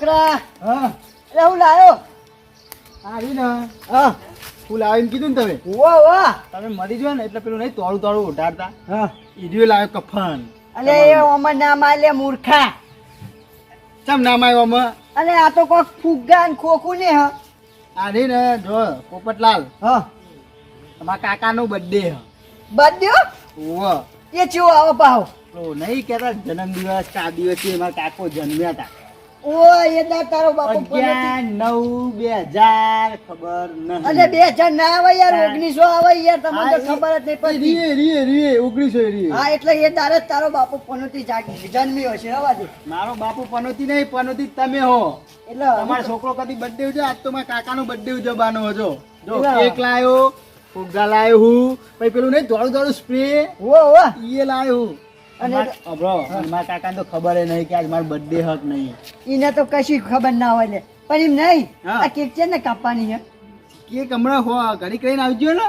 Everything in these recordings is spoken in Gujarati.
છોકરા. હા. એટલે હું લાયો? આવી ને હા ફૂલ લાવીને કીધું ને તમે. વાહ વાહ. તમે મરી જો ને એટલે પેલું નહીં તોડું તોડું ઉઢાડતા હા. ઈડિયો લાવ્યો કફન. અલે એ ઓમાં નામ આલે મૂર્ખા. ચમ નામ આવ્યો અમે અલે આ તો કોક ફુગ્ગા ને ખોખું ને હ. આ રહી ને જો પોપટલાલ. હા. તમારા કાકાનો બર્થડે હ. બર્થડે ઓવો એ ચેવો આવો પાહો. તો નહીં કહેતા જન્મદિવસ ચાર દિવસ એમાં કાકો જન્મ્યા હતા. ઓ તારો બાપુ નવ બે હજાર ખબર નહીં. અલે બે હજાર ના આવે યાર ઓગણીસો આવે યાર તમને તો ખબર જ નહીં એ રીએ રીએ રીએ ઓગણીસો રીએ. હા એટલે એ તારે તારો બાપુ પનોતી જાગી જન્મ્યો છે મારો બાપુ પનોતી નહીં પનોતી તમે હો. એટલે તમારો છોકરો કદી બર્થડે ઉજવે? આજ તો મારા કાકાનો બર્થડે ઉજવવાનો હતો. જો કેક લાયો ફુગ્ગા લાયો હું. પછી પેલું નહીં દોડું દોડું સ્પ્રે ઓ ઓ એ લાયો હું. અને કાકાને તો ખબર નહીં કે આજ મારો બર્થડે હક નહીં. એને તો કશી ખબર ના હોય ને પણ એમ નહીં. આ કેક છે ને કાપવાની છે કેક હમણાં હો ઘડી કરીને આવજો ને.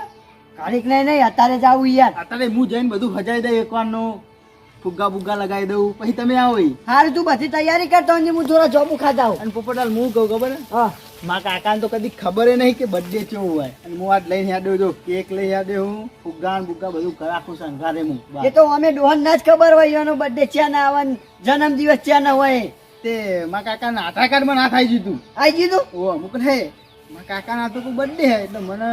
ઘડીક નહીં નહીં અત્યારે જ આવું યાર. અત્યારે હું જઈને બધું હજાઈ દઉં એકવારનું. ફુગ્ગા બુગ્ગા લગાવી દઉં. પછી તમે આવો ઈ. તું બધી તૈયારી કરતો હોય ને હું થોડા જોબ ખાતા આવું અને પોપટલાલ હું કહું ખબર હે? મારા કાકાને તો કદી ખબર નહીં કે બર્થડે કેવો હોય. અને હું આજ લઈને યાદ જો કેક લઈ યાદ હું ફુગ્ગા ને બુગ્ગા બધું ઘર આખું અંધારે હું. એ તો અમે ડોહન ના જ ખબર હોય એનો બર્થડે ક્યાં ના આવે જન્મ દિવસ ક્યાં ના હોય. તે મારા કાકાના આધાર કાર્ડમાં ના થાય જીતું. આઈ ગયું ઓ અમુક હે. મારા કાકાના તો કોઈ બર્થડે હે એટલે મને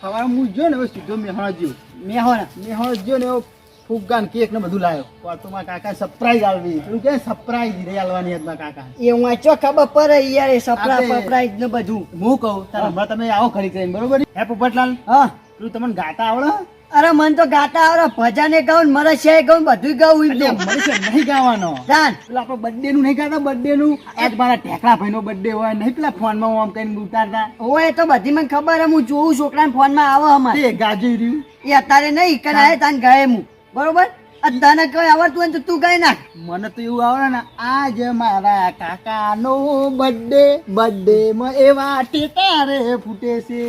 સવારે હું જો ને સીધો મેહોણા જ્યો મેહોણા? મેહોણા જ્યો ને એવો ફુગ્ગા ને કેક ને બધું લાવ્યો પણ તો મારા કાકા સરપ્રાઈઝ આલવી પેલું કે સરપ્રાઈઝ રે આલવાની હતી મારા કાકા? એ હું ચો ખબર પડે યાર એ સરપ્રાઈઝ ને બધું. હું કહું તારે હમણાં તમે આવો ખરી કરીને બરોબર? હે પોપટલાલ? હા. તું તમને ગાતા આવડે? અરે મન તો ગાતા આવડે. ભજાને ગાઉન ને મરસિયા ગાઉન બધું ગાઉં એમ એટલે તો. છે નહીં ગાવાનો. જાન પેલા આપણો બર્થડે નું નહીં ગાતા બર્થડે નું? આજ મારા ટેકલા ભાઈ નો બર્થડે હોય નહીં પેલા ફોનમાં હું આમ કઈ ઉતારતા? હોય તો બધી મને ખબર હે હું જોઉં છોકરાને ફોનમાં આવે અમારે. તે રહ્યું. એ અત્યારે નહીં કરાય તાન ગાય હું બરોબર? અને તને કઈ આવડતું હોય તો તું કઈ નાખ. મને તો એવું આવડે ને આજ મારા કાકાનો બર્થડે બર્થડે માં એવા ટેટા રે ફૂટે છે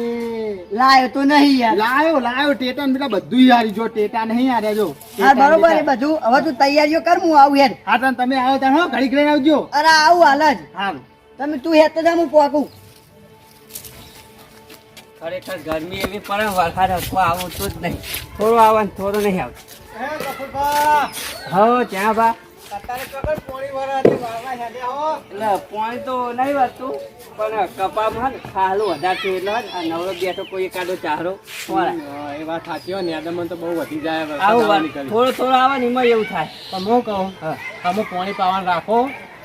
લાયો તો નહીં યાર. લાયો લાયો ટેટા ને બધું યાર જો ટેટા નહીં યાર જો હા બરોબર એ બધું. હવે તું તૈયારીઓ કર હું આવું યાર હા તને તમે આવો ત્યાં હો ઘડીક લઈને આવજો. અરે આવું હાલ જ. હાલ. તમે તું હેત જા હું પોકું ખરેખર ગરમી એવી પડે વરસાદ હસવા તો જ નહીં. થોડું આવે ને થોડું નહીં આવતું હે ત્યાં બા પોણી તો નહીં વધતું પણ કપામાં ને ખાલું વધારે એટલે આ નવરો બેઠો કોઈ એકાદો ચારો. એ વાત સાચી હોય ને યાદમાં તો બહુ વધી જાય આવું વાત. થોડું થોડું આવે ને એમાં એવું થાય પણ હું કહું. તમે પાણી પાવાનું રાખો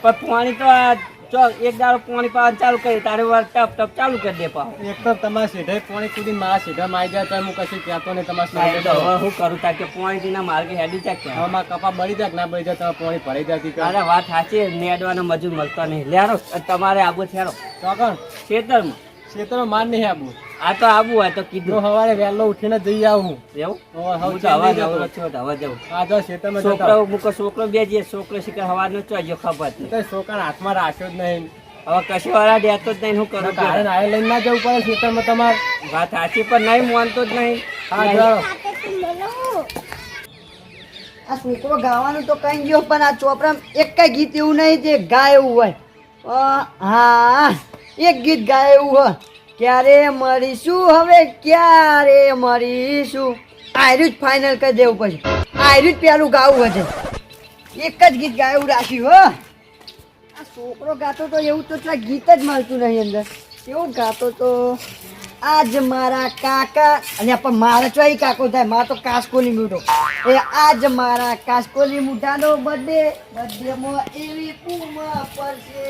પણ પાણી તો આ ચો એક દાડો પાણી પાવાનું ચાલુ કરી તારે વાર ટપ ટપ ચાલુ કરી દે પાવ એક તો તમારા સીધે પાણી કુદી માં સીધા મારી જાય તો હું કશું કહેતો નહીં તમારા સીધે હવે હું કરું તા કે પાણી દીના માર્ગે હેડી જાય હવે ક્યાં કપા બળી જાય ના બળી જાય તમે પાણી ભરી જતી કે. અરે વાત સાચી નેડવાનો મજૂર મળતો નહીં. લેરો તમારે આબુ થેરો ચોકણ. ખેતરમાં. ખેતરમાં માર નહીં આવું આ તો આબુ હોય તો કીધું. સવારે વહેલો ઉઠીને જઈ આવું. એવું? હવે હું હવે તો તો જવું આ જો ખેતરમાં છોકરો મૂકો છોકરો બે જે છોકરો શીખર હવા નો ચોજો ખબર તો છોકરાને હાથમાં રાખ્યો જ નહીં. હવે કશું વાળા દેતો જ નહીં હું કરું કારણ કે? લઈને ના જવું પડે ખેતરમાં તમારે. વાત સાચી પણ નહીં માનતો જ નહીં. હા જાઓ. આ છોકરો ગાવાનું તો કઈ ગયો પણ આ ચોપડા એક કઈ ગીત એવું નહીં જે ગાય એવું હોય. હા. એક ગીત ગાય એવું હોય ક્યારે મરીશું હવે? ક્યારે મરીશું? આયરું જ ફાઇનલ કરી દેવું પછી આયરું જ પેલું ગાવું હશે. એક જ ગીત ગાયું રાખ્યું હો. આ છોકરો ગાતો તો એવું તો ગીત જ મળતું નહીં અંદર. કેવું ગાતો તો? આજ મારા કાકા, અને પણ મારા ચોઈ કાકો થાય, મારે તો કાસકોલી મૂઠો. એ આજ મારા કાસકોલી મૂઠાનો બર્થડે બર્થડે માં એવી કુમા પડશે.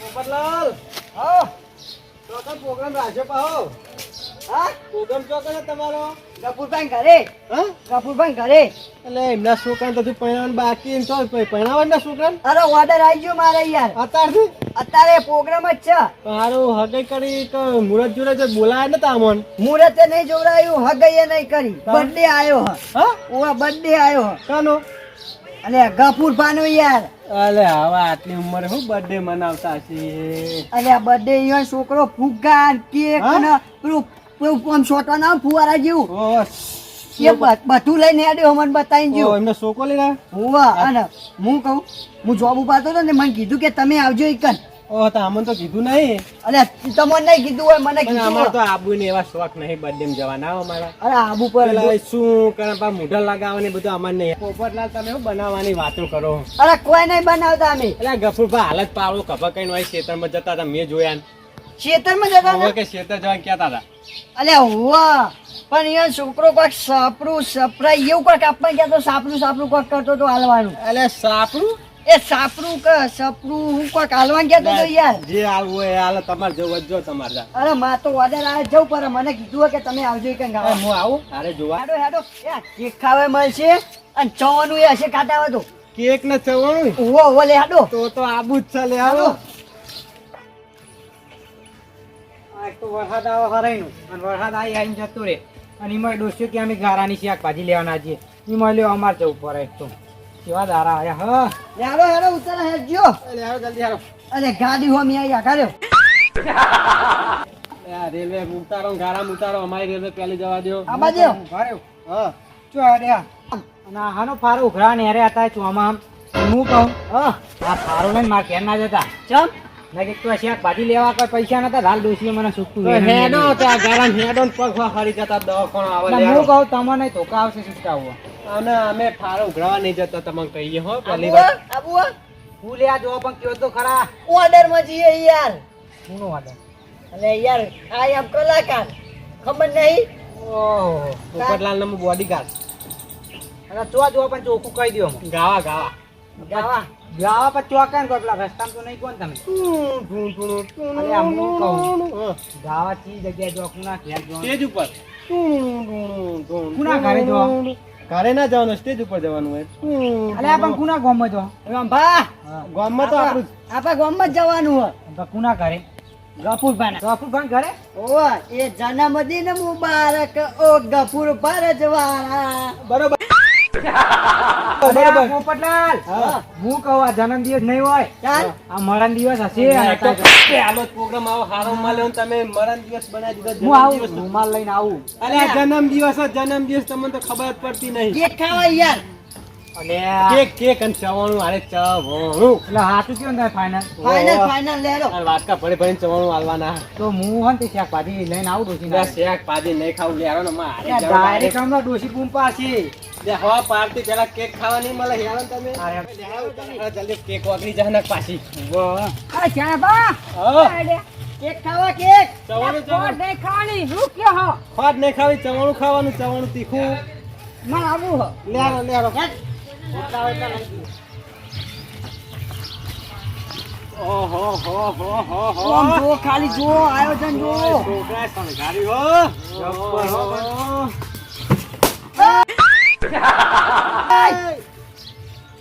પોપટલાલ હા તો પ્રોગ્રામ રાખ્યો પાહો હા પ્રોગ્રામ ચોકન તમારો? ગફુરભાઈ ઘરે. હા? ગફુરભાઈ ઘરે. એટલે એમના છોકરાને તો પરણાવવાનું બાકી તો પરણાવવાના છોકરાને? અરે ઓર્ડર આવી ગયો મારે યાર. અત્યારથી? અત્યારે પ્રોગ્રામ જ છે. મારું હગઈ કરી મુરત જોડે જે બોલાયા અમોન મુરતે નહીં જોડાયું હગઈએ નહીં કરી? બર્થડે આવ્યો હ. ઓવા બર્થડે આવ્યો હ. અલે અને ગફુરભાઈનો યાર. અલે હવે આટલી ઉંમરે હું બર્થડે મનાવતા છીએ? અલે આ બર્થડે ઈવન છોકરો ફુગ્ગા ને કેક ને પેલું આમ છોટવા ના ફુવારા જેવું. એ બધું લઈને હેડ્યો મને બતાવી ગયો એમને શોકો લઈને હોવા અને હું કહું હું જોબ ઉપાડતો હતો ને મને કીધું કે તમે આવજો એક ઓ તો અમને તો કીધું નહીં. અરે તમને નહીં કીધું હોય મને પણ અમારે તો આબુ ને એવા શોખ નહીં બર્થડે જવાના હો અમારા. અરે આબુ પર શું કરે પા મોઢા બધું અમાર નહીં. પોપટલાલ તમે શું બનાવવાની વાતો કરો. અરે કોઈ નહીં બનાવતા અમે. એટલે ગફુરભા હાલત પાવડો કપા કઈ હોય ખેતરમાં જતા હતા મેં જોયા. ખેતરમાં જતા હતા? કે ખેતર જવા કહેતા હતા. અલે હોવા પણ અહીંયા છોકરો કોઈક સાપરું સપરાય એવું કોઈક આપવા ગયા તો સાપરું સાપરું કોઈક કરતો તો હાલવાનું. એટલે સાપરું? એ સાપરું કે સપરું હું કોઈક હાલવા ગયા તો યાર. જે હોય એ હાલ તમારે જવું જો તમારે અરે માં તો ઓર્ડર આવે જવું પર મને કીધું કે તમે આવજો કે હું આવું? અરે જોવા. હેડો હેડો. કેક ખાવા મળશે અને ચવાનું એ હશે ખાતા આવે તો. કેક ને ચવાનું ઓવો ઓવો લે હેડો. તો તો આબુ જ છે લે હાલો. આ તો વરસાદ આવે હરાઈનું અને વરસાદ આવી આવીને જતો રે. અને એમાં ડોસ્યો કે અમે ગારાની શાકભાજી લેવાના છીએ. એમાં લ્યો અમારે જવું પડે એક તો કેવા દારા આવ્યા હ? ઉતર જલ્દી હાલો. અરે ગાડી આવી આઘાર્યો એ આ રેલવે ઉતારો ને ઉતારો. અમારી રેલવે પેલી જવા દો આ બાજુ. ભર્યો હા. ચો અને હાનો ફારો ઉઘરા ને હેરે હતા હું કહું હા? આ ફારો લઈને મારા ઘેર ના જતા. ચમ? મેં તો શાકભાજી લેવા કોઈ પૈસા નતા? હાલ ડોસીએ મને સૂકતું હેડો ત્યાં ગારા હેડો ને પગ જતા દવાખાનો આવે હું કહું તમને ધોકા આવશે સુટાવવા અને અમે ફારો ઉઘરાવા નહીં જતા તમને કહીએ હો પેલી વાર આબુ. હું લે આ જો પણ કયો તો ખરા. ઓર્ડરમાં જઈએ યાર. હું વાદે અલે યાર આ એમ કલાકાર. ખબર નહીં? ઓહો પોપટલાલ બોડી બોડીગાર્ડ અને તો જો પણ ચોખ્ખું કહી દો ગાવા ગાવા. ગાવા ગાવા પર ચોકા ને કોઈ પેલા રસ્તામાં તો નહીં કોણ તમે. અરે આ હું કહું. ગાવા ચી જગ્યાએ જો કુના ઘેર જો સ્ટેજ ઉપર. કુના ઘરે જો ઘરે ના જવાનું સ્ટેજ ઉપર જવાનું હોય. અલે આપણ કુના ગોમ જો એમ ભા ગામમાં તો આપણું આપા ગોમ જ જવાનું હોય. કુના ઘરે? ગફુરભાઈ ગફુરભાઈ ઘરે? ઓ એ જન્મદિન મુબારક ઓ ગફુર પરજવાળા બરોબર. અરે આ પોપટલાલ હું. કહું આ જન્મદિવસ નહીં હોય. ચાલ. આ મરણ દિવસ હશે પ્રોગ્રામ આવો. હારો ને તમે મરણ દિવસ બનાવી દીધો હું આવું રૂમાલ લઈને આવું. અલે જન્મ દિવસ જન્મ દિવસ તમને તો ખબર પડતી નહીં. કેક ખાવા યાર. અને કેક કેક અને ચવાણું હારે ચવાણું. એટલે હાથું ને ફાઈનલ ફાઇનલ ઓહો. ફાઇનલ લેરો અને વાટકા ભરી ભરીને ચવાણું હાલવાના. તો હું હો ને તે શાકભાજી લઈને આવું ડોસી દસ શેક પાડી નહીં ખાવું લેરો ને માં ડાયરેક્ટ હમણાં ડોસી બૂમ પાડશે લે હવા પાડતી પેલા કેક ખાવાની મળે હેરો તમે. જલ્દી કેક વાગરી જાય ને પાછી. વાહ. બા? કેક ખાવા કેક. ચવાણું ચવાણું. નહીં ખાવાની. શું કે હો? નહીં ખાવી ચવાણું ખાવાનું ચવાણું તીખું. માં આવું હો. લેરો લેરો ઓહો હો હો હો હો. આમ જો ખાલી જો આયોજન જો. છોકરા શણગારી હો.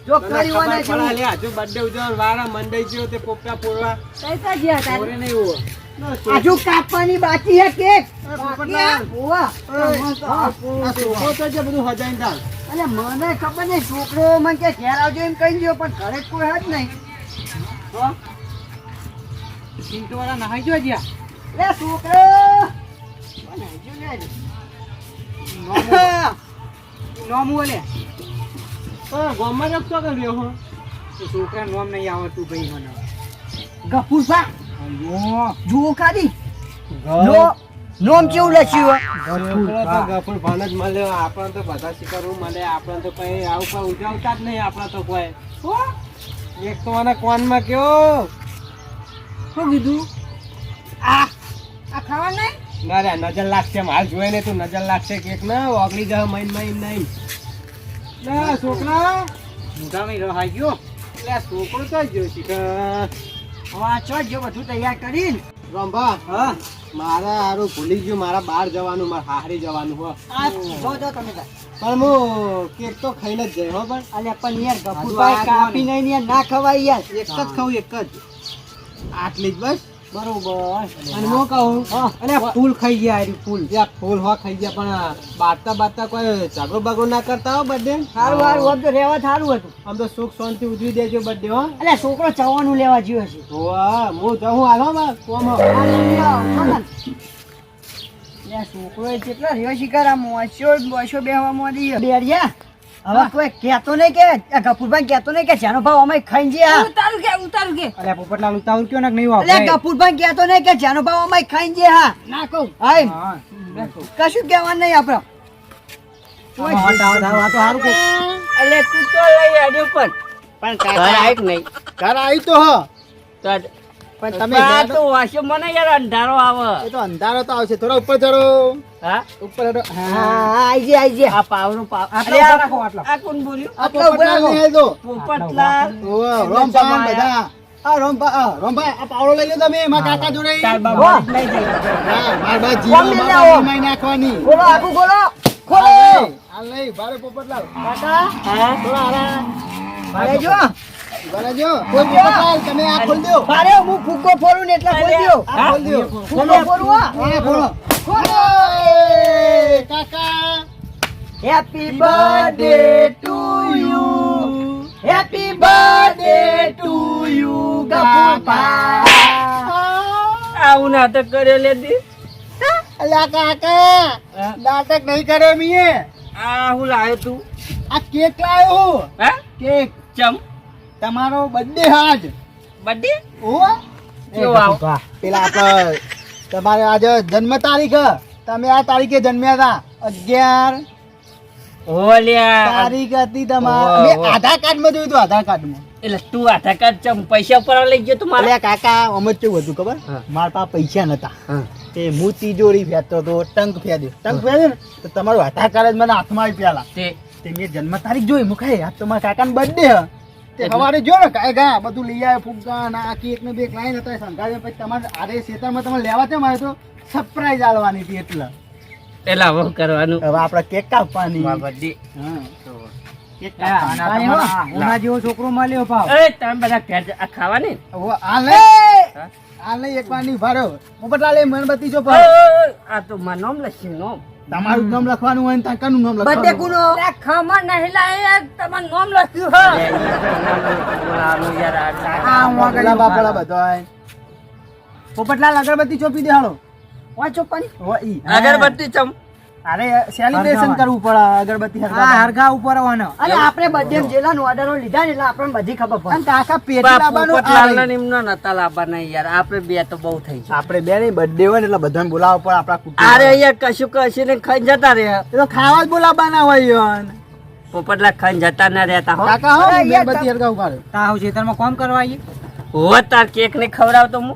જો કરી વાને છે જો લે, હજુ birthday ઉજવવાનો વારો મંડાઈ ગયો તે પોપટા પોરવા પૈસા ગયા તારે. નહીં. હજુ કાપવાની બાકી હે કેક. છોકરો. અને મને ખબર નહીં છોકરો મને કે ઘેર આવજો એમ કહી ગયો પણ ઘરે કોઈ હજ નહીં? ચિંટુ વાળા નહાઈ જો જ્યાં. લે છોકરો. કોણ લે ગામમાં જ તો કર્યો હો. તો નોમ નહીં આવડતું ભાઈ મને. અયો. જુઓ ખાલી. નો નોમ કેવું લખ્યું ગફુર ભાન જ મળ્યો આપણે તો બધા શીખરવું મળે. આપણે તો કઈ આવું કઈ ઉજાવતા જ નહીં આપણા તો કોઈ. એક તો મને કોનમાં કયો? શું કીધું? આ આ ખાવા નહીં? ના રે નજર લાગશે માલ જોઈ ને તું નજર લાગશે કેક ના ઓગળી જાય મઈન મઈન નહીં લે છોકરા. મુઢામાં રહાઈ ગયો. લે છોકરો તો ગયો શીખર હવે આ ચો જો બધું તૈયાર કરીને. રંભા હા. મારે હારું ભૂલી ગયું મારા બહાર જવાનું મારા હારી જવાનું હો. જો જો તમે પણ હું કેક તો ખાઈને જ જઈ હો પણ. અને પણ યાર ગફુરભાઈ કાપી નહીં યાર ના ખવાય યાર. એક જ ખાઉં એક જ. આટલી જ બસ. બરોબર. અને હું કહું અલે ફૂલ ખાઈ ગયા હારી ફૂલ. યા ફૂલ હો ખાઈ ગયા પણ બારતા બારતા કોઈ ઝઘડો બગડો ના કરતા હો બર્થડે સારું સારું આમ તો રહેવા સારું હતું. આમ તો સુખ શાંતિ ઉજવી દેજો બર્થડે હો. અલ્યા છોકરો ચવાનું લેવા જીવે છે. હું હાલો માં કોમ હો. આ લઈ આવો, મગન. લે છોકરો કેટલા રહ્યો શિકાર આ મોસો મોસો બેહવા માંડી બેરિયા હવે કોઈ કહેતો નહીં કે આ કહેતો નહીં કે જાનો ભાવ અમે ખાઈ જઈએ ઉતારું કે ઉતારું કે. અલ્યા પોપટલાલ ઉતાવળ કયો ને નહીં એટલે વાપરે ગફુરભાઈ કહેતો નહીં કે જાનો ભાવ અમે ખાઈ જઈએ હા. ના કહું. હા કશું કહેવાનું નહીં આપણે. આમાં હટ આવો ધાવો, આ તો સારું કોક. એટલે તું તો લઈ આડ્યો પણ. પણ ઘર કાકા નહીં? ઘર આવી તો હ. પણ તમે તો વાસ્યો મને યાર અંધારો એ આવે તો અંધારો તો આવશે. થોડા ઉપર ચડો. હા? ઉપર ચડો હા હા આઈ જઈએ આઈ જઈએ આ પાવનો પાવ અરે આ- કોણ બોલ્યું? આટલા ઉપર પોપટલાલ. રાખો. ને આલજો. પોપટલાલ બધા. આ રોમભા- આ રોમભાઈ, આ પાવડો લઈ લો તમે મારા કાકા જોડે. તાર બાબા લઈ જઈ હા, મારા બા જીવો, લઈ મારા આવો? મમ્મી નાખવાની. બોલો આગુ બોલો. ખોલો. આ લઈ, ભારે પોપટલાલ. કાકા? હા? થોડા હારા. ભાઈ જો happy birthday to you happy birthday to you ગફુરભાઈ આવું નાટક કર્યો લેતી દી. અલ્યા કાકા નાટક નહીં કર્યો મીએ. આ હું લાવ્યો તું. આ કેક લાવ્યો હું. હે? કેક. ચમ? તમારો બર્થડે આજ બર્થડે ઓ કેવો આવો. પેલા આપણે તમારે આજે જન્મ તારીખ. હ. તમે આ તારીખે જન્મ્યા હતા. અગિયાર ઓલ્યા તારીખ હતી તમારે. આધાર કાર્ડમાં જોયું હતું આધાર કાર્ડમાં એટલે તું આધાર કાર્ડ ચમ પૈસા ઉપર લઈ ગયો તું મારે. અલ્યા કાકા અમે કેવું હતું ખબર? મારા પાસે પૈસા નતા. તે હું તિજોરી ફેંકતો હતો ટંક ફેંદ્યો ટંક ફેંદ્યો ને તો તમારું આધાર કાર્ડ જ મને હાથમાં આવી પેલા તે તે મેં જન્મ તારીખ જોઈ મુખાય આ તો મારા કાકાનો બર્થડે હ. તે સવારે જો ને કાય ગયા બધું લઈ આવ્યા ફૂગા ને આ કેક ને બે લાઈન હતા સંઘાડે પછી તમારે આરે ખેતરમાં તમે લેવા તેમ મારે તો સરપ્રાઈઝ આલવાની હતી એટલે. પેલા હવે કરવાનું? હવે આપણે કેક કાપવાની. બધી. હા હા, જેવો છોકરો મળ્યો ભાવ. એ તમે બધા ઘેર આ ખાવાની? આ લઈ આ લઈ એક વારની ભારો પોપટલાલ એ મીણબત્તી જો ઓય, આ તો મારું નામ લખ્યું નામ. તમારું નામ લખવાનું હોય ને તાકાનું નામ લખવાનું બધે કુનો ખમા નહીં લાય તમારું નામ લખ્યું આ હું બાપડા બધા પોપટલાલ અગરબત્તી ચોપી દે હાલો વાંચો પાણી ઓ ઈ. અગરબત્તી ચમ અરે સેલિબ્રેશન કરવું પડે અગરબત્તી હરગા હરગા ઉપર આવવાનો. અરે આપણે બધે જેલા ઓર્ડરો લીધા ને એટલે આપણને બધી ખબર પડે. અને કાકા પેટ લાવવાનું આવે. નિમનો નતા લાવવાના યાર. આપણે બે તો બહુ થઈ છે આપણે બે ની બર્થડે હોય ને એટલે બધાને બોલાવવા પડે આપણા કુટુંબ. અરે યાર કશું કશું ને ખાઈ જતા રહે એ તો ખાવા જ બોલાવવાના હોય યાર. પોપટલા ખાઈ જતા ના રહેતા હો. કાકા હો યાર, મીણબત્તી હરગાવું તા હું ખેતરમાં કોમ કરવા આવીએ હો તાર કેક ને ખવડાવતો હું.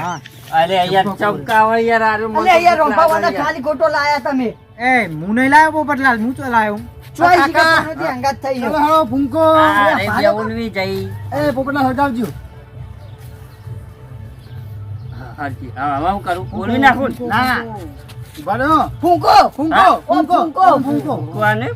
હા. અરે યાર ચમકાવા યાર આરે એટલે અહીંયા રોંભાવાના ખાલી ખોટો લાયા તમે. એ હું નહીં લાવ્યો પોપટલાલ હું તો લાવ્યો ચોઈસ કાકા. કાકાનોથી હંગાત થઈ ગયો. હાલો ભૂંકો. અરે જેવું નહીં જઈ. એ પોપટલાલ હરગાવજો હરજી. હવે હવે હું કરું? બોલવી નાખું? ના. ઊભા ફૂંકો ફૂંકો ફૂંકો ફૂંકો. ફૂંકો કોને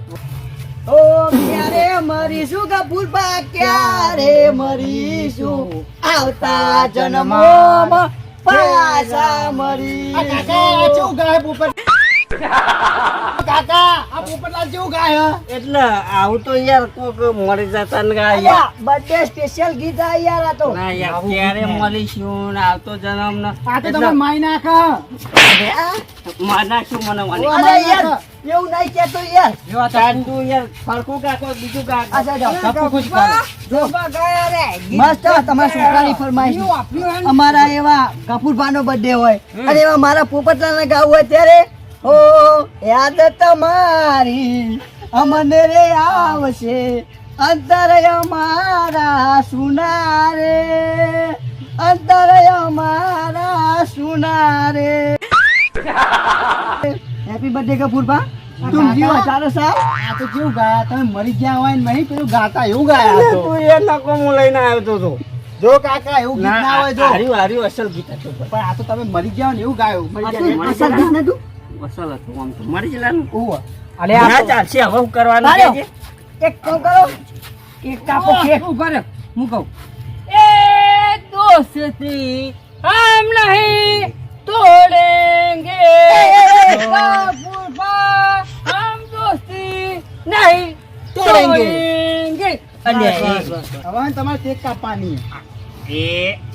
ઓ ક્યારે મરીશું ગફુરબા ક્યારે મરીશું? આવતા જન્મોમાં પાછા મરી આ કાકા આ કેવું ગાય પોપટ કાકા આ પોપટલાલ કેવું ગાય એટલે આવું તો યાર કોક મરી જતા ને ગયા. બર્થડે સ્પેશિયલ ગીત આ યાર આ તો. ના યાર ક્યારે મળીશું ને આવતો જન્મ ને આ તો તમે માઈ નાખા. માં નાખ્યું મને મને યાર એવું નહીં કેતો યાર. તાન તું યાર ફરકું કાકો બીજું કાકો અચ્છા જાઓ. ટપુ ખુશ કરો મસ્ત તમારા છોકરાની ફરમાઈશ. અમારા એવા કપૂરભાનો બર્થડે હોય. અને એવા મારા પોપટલાના ગાવ હોય ત્યારે ઓ યાદ તમારી અમને રે આવશે. અંતર અમારા સુનારે અંતર અમારા સુનારે. હેપી બર્થડે કપૂર બા કેવું ગાયા? તમે મરી ગયા હોય એવું ગાયા તું. હું લઈને આવ્યો તો જો કાકા એવું ગીત હોય જો હાર્યું હાર્યું અસલ ગીત તમે મરી ગયા એવું ગાયું મરી ગયા અસલ હતું હવે હું એક કામ કરો. હું કહું. એ નહીં તોડે कपूरबा, हम दोस्ती नहीं તોડેંગે. અલે, હવે તમારે કેક કાપવાની એ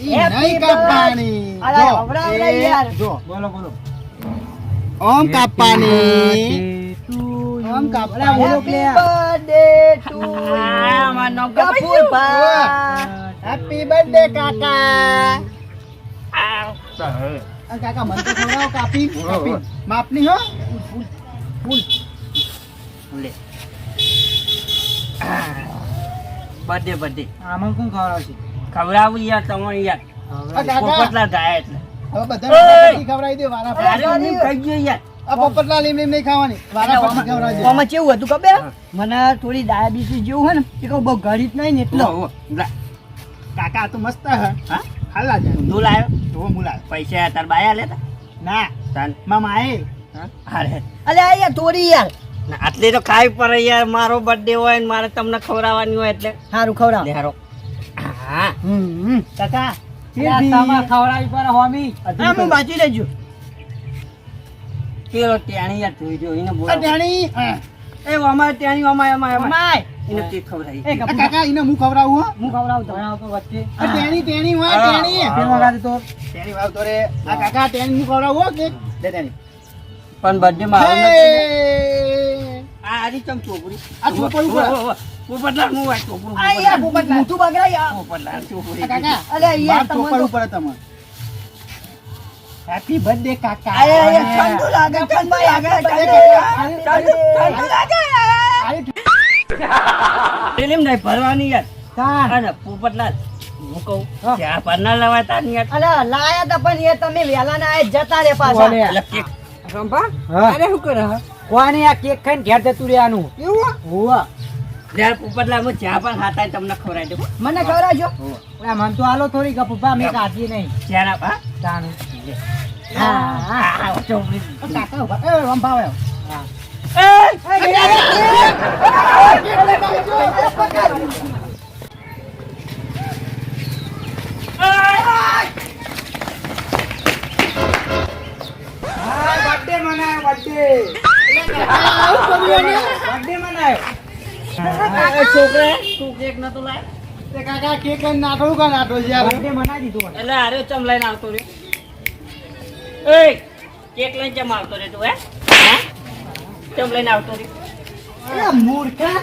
ઈ Happy નહીં કાપવાની અરે, જો, હવડાવડે એ, યાર. જો બોલો બોલો ઓમ કાપવાની ઓમ અલા, કાપવાની બોલો Happy કે birthday to આ, મારું નામ you. ગફુરભાઈ. હેપી બર્થડે કાકા આ, આ કાકા મને વારા કહી ગયો યાર પોપટલાલ કેવું હતું ખબર મને થોડી ડાયાબિટીસ જેવું હોય ને એ બહુ ગરીબ નહીં ને એટલો કાકા તો મસ્ત હા? હાલા જાય ઊંધું લાયો? હું મુલા પૈસા તાર બાયા લેતા? ના. તાન મામા આએ અરે. અરે યાર થોડી યાર. આટલી તો ખાવી પડે યાર. મારો બર્થડે હોય ને મારે તમને ખવડાવવાની હોય એટલે. સારું ખવડાવ. લે હારો. હા. કાકા ખવડાવી પડે હોમી. હા હું બાજી લેજો કેવો ત્યાણી યાર જોઈ જો એને આ બોલો ટેણી એ અમારે ત્યાંની અમાય અમારે અમાય. એને તે ખવડાવી એ કાકા એને હું ખવડાવું હું. ખવડાવું તો. ભણાવ તો વચ્ચે. આ ટેણી ટેણી હોય હા. ટેણી પેલો તો. ટેણી વાવ તો રે. આ કાકા ટેણી હું ખવડાવું હો કે દે ટેણી પણ બર્થડે માં આવું નથી આ આરી ચમ ચોપડી? આ ચોપડી ઉપર. પોપટલાલ હું વાત ચોપડું આ યાર મોટું બગડાય યાર. પોપટલાલ ચોપડી કાકા અલે યાર માર તમને ચોપડ ઉપર તમે હેપી બર્થડે કાકા. અરે ઠંડુ લાગે ઠંડુ લાગે ઠંડુ ઠંડુ લાગે ફિલ્મ નહીં ભરવાની યાર. અને પોપટલાલ હું કહું ત્યાં ભરનાર લવાય તાર યાર. અલે લાયા તા પણ યાર તમે વહેલા ના જતા રે પાછા. બોલે. એટલે કેક. શું કરે કોને આ કેક ખાઈને ઘેર જતું રહેવાનું? હોવા. યાર પોપટલાલ હું જ્યાં પણ હાથા તમને ખવડાવી દઉં. મને ખવડાવજો. મને તો આલો થોડી ગપુભા મેં કાઢી નહીં. તાનું હા ચોપડી કાકા ઊભા. એ રામ ભાવ આવ્યો. બર્થડે મનાયો બર્થડે બર્થડે મનાયો એ છોકરા તું કેક નતો લાય કાકા કેક લઈને કા નાટો યાર દીધું એટલે અરે ચમ લઈને આવતો રે એ કેક લઈને ચમ આવતો રે તું હે? ચમ લઈને આવતો રે અરે મૂર્ખા.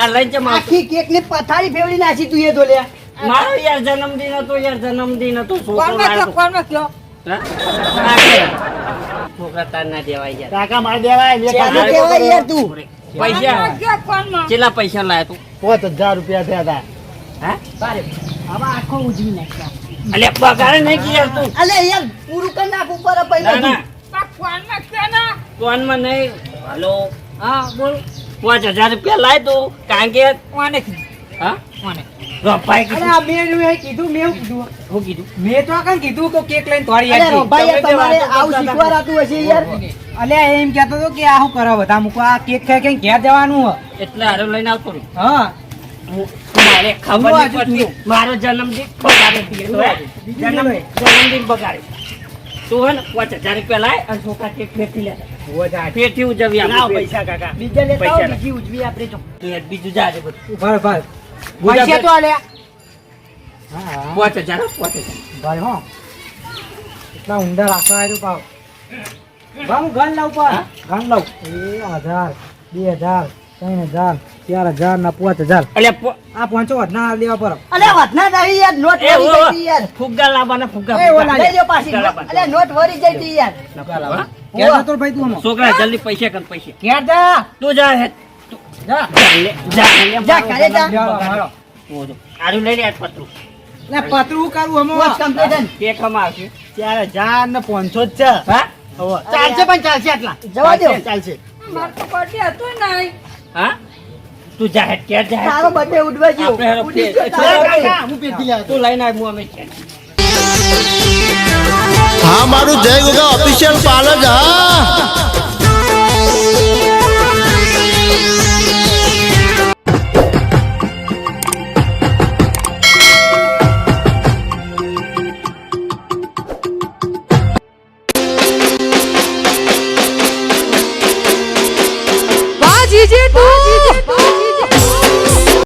આ લઈને ચમ આખી કેકની પથારી ફેવડી નાખી તું એ તો લે. મારો યાર જન્મદિન હતો યાર જન્મદિન હતો લાયો છોકરા તાર ના દેવાય યાર. કાકા મારે દેવાય મેં યાર તું. પૈસા. કેટલા પૈસા લાયા તું? પાંચ હજાર રૂપિયા થયા હતા હે? આખો ઉજવી નાખ્યા. અલે પગાર નહીં કે યાર તું. અલે યાર પૂરું કર નાખ ઉપર ના પહેલા ના. ફોનમાં નહીં. હલો. હા બોલ. પાંચ હજાર રૂપિયા લાય તું કારણ કે કોને હા? કોને? કીધું. આ કીધું મેં કીધું? હું કીધું? મેં તો કઈ કીધું કે કેક લઈને થોડી અરે આવજે. રોભાઈ યાર તમે તમારે આવું શીખવાડાતું હશે યાર. અલ્યા એમ કહેતો હતો કે આ શું કરો બધા મૂકો આ કેક ખાઈ કઈ ઘેર જવાનું. એટલે હારો લઈને આવતો હા મારે ખબર નહીં પડતી. મારો જન્મદિન બગાડે જન્મદિન બગાડે તું હે ને પાંચ હજાર રૂપિયા લાય અને છોકરા કેક ફેંકી લે. ઉજવી લાવો આપણે. પૈસા કાકા. બીજા લેતા આવો, બીજી ઉજવી આપણે તો. બીજું જાજે બધું. ભાઈ. ગુજા પૈસા તો આલ્યા. હા. પાંચ હજાર હો, પાંચ હજાર. ભાઈ હો. એટલા ઊંડા રાખવા આવ્યું ભાવ ભાઈ હું પણ લઉં એ હજાર બે હજાર ત્રણ હજાર. ચાર હજાર ના પાંચ હજાર અલ્યા આ પાંચો વધના લેવા પર. અલે વધના નહીં યાર નોટ વરી જઈ યાર. ફુગ્ગા લાવવાના ફુગ્ગા એ ઓલા લઈ લ્યો પાછી અલે નોટ વળી જઈ યાર. હા? ક્યાં જતો રે ભાઈ તું છોકરા જલ્દી પૈસા કર પૈસા. ક્યાં જા? તું જા હે. જા. જા જા લે જા, મારો. મારો. આરું લઈ લે આ પતરું. લે પતરું કરું વોચ હમણાં કમ્પ્લીટ કે કમા આવશે. ચાર હજાર ને પાંચસો જ છે. હા? ચાલશે પણ ચાલશે આટલા. જવા દો. ચાલશે હા? તું જા હેડ કેર જા તારો બર્થડે ઉડવા. કાકા હું પેટી લાવ્યો તું લઈને આવ હું અમે છે. હા મારું જય ગોગા ઓફિશિયલ પાર્લર હા.